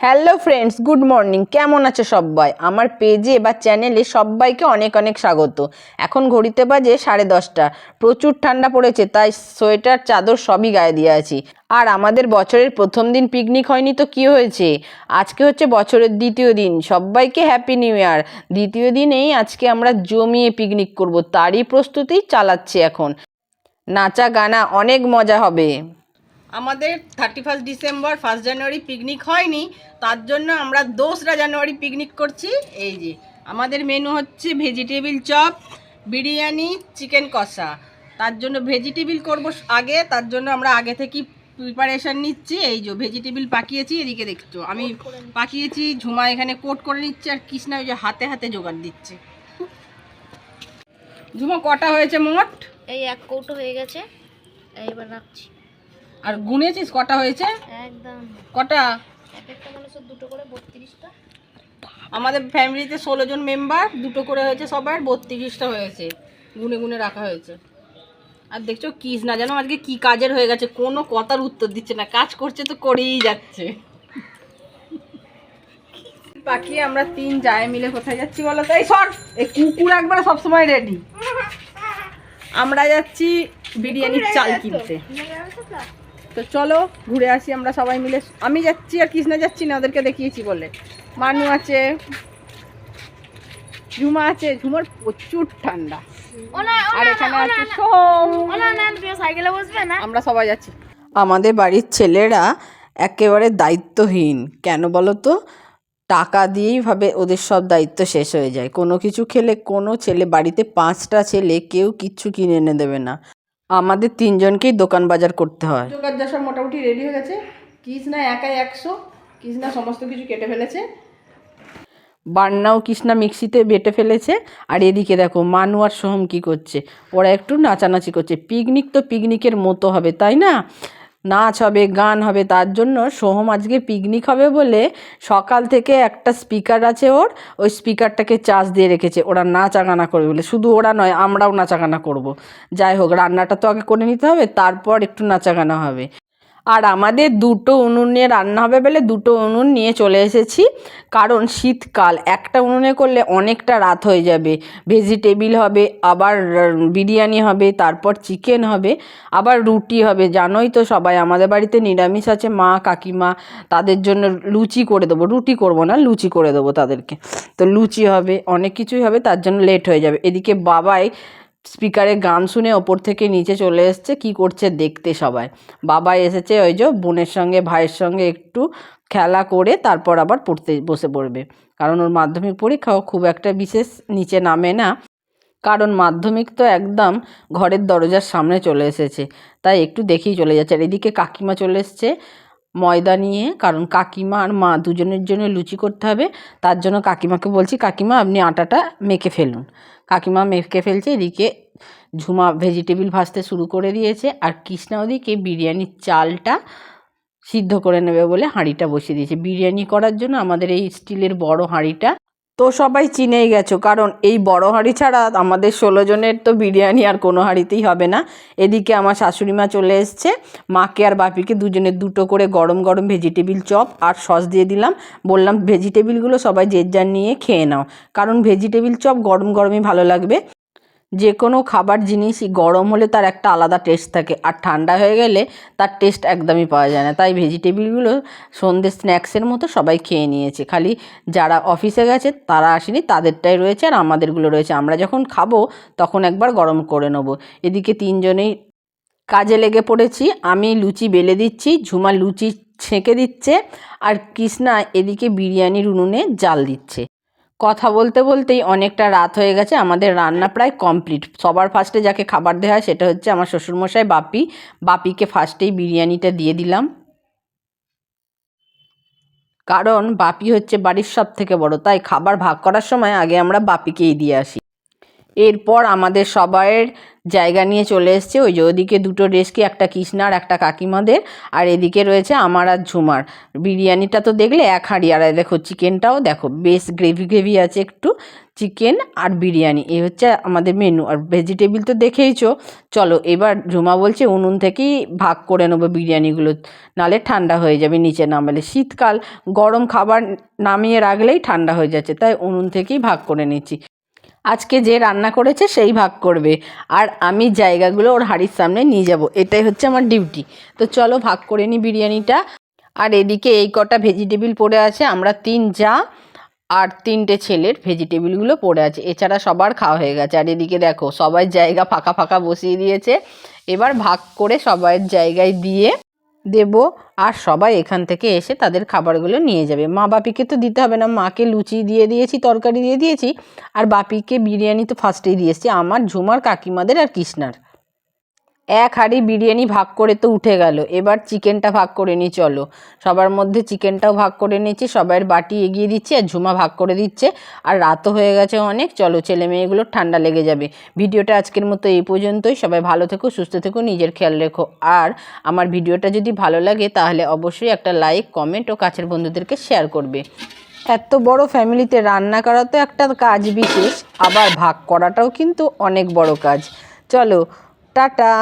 Hello friends good morning কেমন আছে সবাই আমার পেজে বা চ্যানেলে সবাইকে অনেক অনেক স্বাগত। এখন ঘড়িতে বাজে সাড়ে দশটা। প্রচুর ঠান্ডা পড়েছে, তাই সোয়েটার, চাদর সবই গায়ে দিয়ে আছি। আর আমাদের বছরের প্রথম দিন পিকনিক হয়নি তো কি হয়েছে? আজকে হচ্ছে বছরের দ্বিতীয় দিন। সবাইকে হ্যাপি নিউ ইয়ার দ্বিতীয় দিনেই আজকে আমরা জমিয়ে পিকনিক করব। তারই প্রস্তুতি চালাচ্ছি এখন। নাচা গানা অনেক মজা হবে। আমাদের thirty first December first January picnic হয়নি তার জন্য আমরা দোসরা জানুয়ারি পিকনিক করছি। এই যে আমাদের মেনু হচ্ছে ভেজিটেবিল চপ বিরিয়ানি চিকেন কষা। তার জন্য ভেজিটেবিল করব আগে তার জন্য আমরা আগে থেকে প্রিপারেশন নিচ্ছি। এই যে ভেজিটেবিল পাকিয়েছি এদিকে দেখছ আমি পাকিয়েছি ঝুমা এখানে কোট করে নিচ্ছে আর কৃষ্ণা ওই যে হাতে হাতে জোগাড় দিচ্ছে। ঝুমা কটা হয়েছে মোট? এই এক কৌটো হয়ে গেছে এইবার রাখছি। আর গুনেছিস? কটা হয়েছে? একদম। কটা? বত্রিশটা। আমাদের ফ্যামিলিতে ষোলো জন মেম্বার দুটো করে হয়েছে সবার বত্রিশটা হয়েছে। গুনে গুনে রাখা হয়েছে। আর দেখছ কিস না জানো আজকে কি কাজের হয়ে গেছে? কোনো কথার উত্তর দিচ্ছে না। কাজ করছে তো করেই যাচ্ছে। পাখি আমরা তিন যায় মিলে কোথায় যাচ্ছি বলো তো? এই সর! এই কুকুর একবার সবসময় রেডি আমরা যাচ্ছি বিরিয়ানির চাল কিনতে। তো চলো ঘুরে আসি আমরা সবাই মিলে। আমি যাচ্ছি আর কৃষ্ণা যাচ্ছি না ওদেরকে দেখিয়েছি বলে। মানু আছে ঝুমা আছে ঝুমার প্রচুর ঠান্ডা। আর এখানে আছে সোম। সাইকেলে বসবে না? আমরা সবাই যাচ্ছি। আমাদের বাড়ির ছেলেরা একেবারে দায়িত্বহীন। কেন বলো তো? টাকা দিয়েই ভাবে ওদের সব দায়িত্ব শেষ হয়ে যায়। কোনো কিছু খেলে কোনো ছেলে বাড়িতে পাঁচটা ছেলে কেউ কিচ্ছু কিনে এনে দেবে না। আমাদের তিনজনকেই দোকান বাজার করতে হয়। যা সব মোটামুটি রেডি হয়ে গেছে। কৃষ্ণা একাই একশো। কৃষ্ণা সমস্ত কিছু কেটে ফেলেছে। বান্নাও কৃষ্ণা মিক্সিতে বেটে ফেলেছে। আর এদিকে দেখো মানু আর সোহম কী করছে? ওরা একটু নাচানাচি করছে। পিকনিক তো পিকনিকের মতো হবে তাই না? নাচ হবে, গান হবে, তার জন্য সোহম আজকে পিকনিক হবে বলে সকাল থেকে একটা স্পিকার আছে ওর, ওই স্পিকারটাকে চার্জ দিয়ে রেখেছে। ওরা নাচা গানা করবে বলে। শুধু ওরা নয়, আমরাও নাচাগানা। করব। যাই হোক, রান্নাটা তো আগে করে নিতে হবে, তারপর একটু নাচাগানা হবে। আর আমাদের দুটো উনুনে রান্না হবে বলে দুটো উনুন নিয়ে চলে এসেছি। কারণ শীতকাল, একটা উনুনে করলে অনেকটা রাত হয়ে যাবে। ভেজিটেবিল হবে, আবার বিরিয়ানি হবে, তারপর চিকেন হবে, আবার রুটি হবে। জানোই তো সবাই, আমাদের বাড়িতে নিরামিষ আছে, মা, কাকিমা, তাদের জন্য লুচি করে দেবো। রুটি করব না, লুচি করে দেবো তাদেরকে। তো লুচি হবে, অনেক কিছুই হবে, তার জন্য লেট হয়ে যাবে। এদিকে বাবাই স্পিকারে গান শুনে ওপর থেকে নিচে চলে এসছে, কি করছে দেখতে সবাই। বাবা এসেছে ওই যে বোনের সঙ্গে, ভাইয়ের সঙ্গে একটু খেলা করে তারপর আবার পড়তে, বসে পড়বে। কারণ ওর মাধ্যমিক পরীক্ষাও খুব একটা বিশেষ নিচে নামে না। কারণ মাধ্যমিক তো একদম ঘরের দরজার সামনে চলে এসেছে, তাই একটু দেখেই চলে যাচ্ছে। আর এদিকে কাকিমা চলে এসছে ময়দা নিয়ে, কারণ কাকিমা আর মা দুজনের জন্য লুচি করতে হবে, তার জন্য কাকিমাকে বলছি, কাকিমা, আপনি আটাটা মেখে ফেলুন। কাকিমা মেখে ফেলছে, এদিকে ঝুমা ভেজিটেবিল ভাজতে শুরু করে দিয়েছে, আর কৃষ্ণা ওদিকে বিরিয়ানির চালটা সিদ্ধ করে নেবে বলে হাঁড়িটা বসিয়ে দিয়েছে। বিরিয়ানি করার জন্য আমাদের এই স্টিলের বড় হাঁড়িটা তো সবাই চিনেই গেছো, কারণ এই বড় হাঁড়ি ছাড়া আমাদের ষোলো জনের তো বিরিয়ানি আর কোনো হাঁড়িতেই হবে না। এদিকে আমার শাশুড়ি মা চলে এসছে, মাকে আর বাপিকে দুজনের দুটো করে গরম গরম ভেজিটেবিল চপ আর সস দিয়ে দিলাম। বললাম, ভেজিটেবিলগুলো সবাই যে যার নিয়ে খেয়ে নাও। কারণ ভেজিটেবিল চপ গরম গরমই ভালো লাগবে। যে কোনো খাবার জিনিসই গরম হলে তার একটা আলাদা টেস্ট থাকে। আর ঠান্ডা হয়ে গেলে তার টেস্ট একদমই পাওয়া যায় না। তাই ভেজিটেবিলগুলো সন্ধ্যে স্ন্যাক্সের মতো সবাই খেয়ে নিয়েছে। খালি যারা অফিসে গেছে, তারা আসেনি, তাদেরটাই রয়েছে আর আমাদেরগুলো রয়েছে। আমরা যখন খাব, তখন একবার গরম করে নেব। এদিকে তিনজনেই কাজে লেগে পড়েছি। আমি লুচি বেলে দিচ্ছি, ঝুমা লুচি ছেঁকে দিচ্ছে, আর কৃষ্ণা এদিকে বিরিয়ানির উনুনে জাল দিচ্ছে। কথা বলতে বলতেই অনেকটা রাত হয়ে গেছে। আমাদের রান্না প্রায় কমপ্লিট। সবার ফার্স্টে যাকে খাবার দেওয়া হয় সেটা হচ্ছে আমার শ্বশুরমশাই, বাপি। বাপিকে ফার্স্টেই বিরিয়ানিটা দিয়ে দিলাম। কারণ বাপি হচ্ছে বাড়ির সব থেকে বড়, তাই খাবার ভাগ করার সময় আগে আমরা বাপিকেই দিয়ে আসি। এরপর আমাদের সবাইয়ের জায়গা নিয়ে চলে এসছে। ওই যে ওদিকে দুটো ডেস্কে একটা কৃষ্ণার একটা কাকিমাদের। আর এদিকে রয়েছে আমার আর ঝুমার। বিরিয়ানিটা তো দেখলে এক হাঁড়ি। আর দেখো চিকেনটাও দেখো, বেশ গ্রেভি গ্রেভি আছে একটু। চিকেন আর বিরিয়ানি এই হচ্ছে আমাদের মেনু। আর ভেজিটেবিল তো দেখেইছো। চলো এবার ঝুমা বলছে, উনুন থেকেই ভাগ করে নেব বিরিয়ানিগুলো। নালে ঠান্ডা হয়ে যাবে, নিচে নামালে। শীতকাল, গরম খাবার নামিয়ে রাখলেই ঠান্ডা হয়ে যাচ্ছে। তাই উনুন থেকেই ভাগ করে নিচ্ছি। আজকে যে রান্না করেছে সেই ভাগ করবে। আর আমি জায়গাগুলো ওর হাড়ির সামনে নিয়ে যাব। এটাই হচ্ছে আমার ডিউটি তো চলো ভাগ করে নিই বিরিয়ানিটা। আর এদিকে এই কটা ভেজিটেবিল পড়ে আছে। আমরা তিন যা আর তিনটে ছেলের ভেজিটেবিলগুলো পড়ে আছে। এছাড়া সবার খাওয়া হয়ে গেছে। আর এদিকে দেখো, সবাই জায়গা ফাঁকা ফাঁকা বসিয়ে দিয়েছে। এবার ভাগ করে সবাইয়ের জায়গায় দিয়ে দেব। আর সবাই এখান থেকে এসে তাদের খাবারগুলো নিয়ে যাবে। মা বাপিকে তো দিতে হবে না। মাকে লুচি দিয়ে দিয়েছি, তরকারি দিয়ে দিয়েছি। আর বাপিকে বিরিয়ানি তো ফার্স্টেই দিয়েছি আমার ঝুমার কাকিমাদের আর কৃষ্ণার। এক হাঁড়ি বিরিয়ানি ভাগ করে তো উঠে গেল। এবার চিকেনটা ভাগ করে নিই চলো। সবার মধ্যে চিকেনটাও ভাগ করে নিয়েছি, সবাইয়ের বাটি এগিয়ে দিচ্ছি, আর ঝুমা ভাগ করে দিচ্ছে, আর রাতও হয়ে গেছে অনেক। চলো, ছেলে মেয়েগুলো ঠান্ডা লেগে যাবে। ভিডিওটা আজকের মতো এই পর্যন্তই। সবাই ভালো থেকো, সুস্থ থেকো, নিজের খেয়াল রেখো। আর আমার ভিডিওটা যদি ভালো লাগে, তাহলে অবশ্যই একটা লাইক, কমেন্ট ও কাছের বন্ধুদেরকে শেয়ার করবে। এত বড় ফ্যামিলিতে রান্না করা তো একটা কাজ বিশেষ, আবার ভাগ করাটাও কিন্তু অনেক বড় কাজ। চলো, টাটা।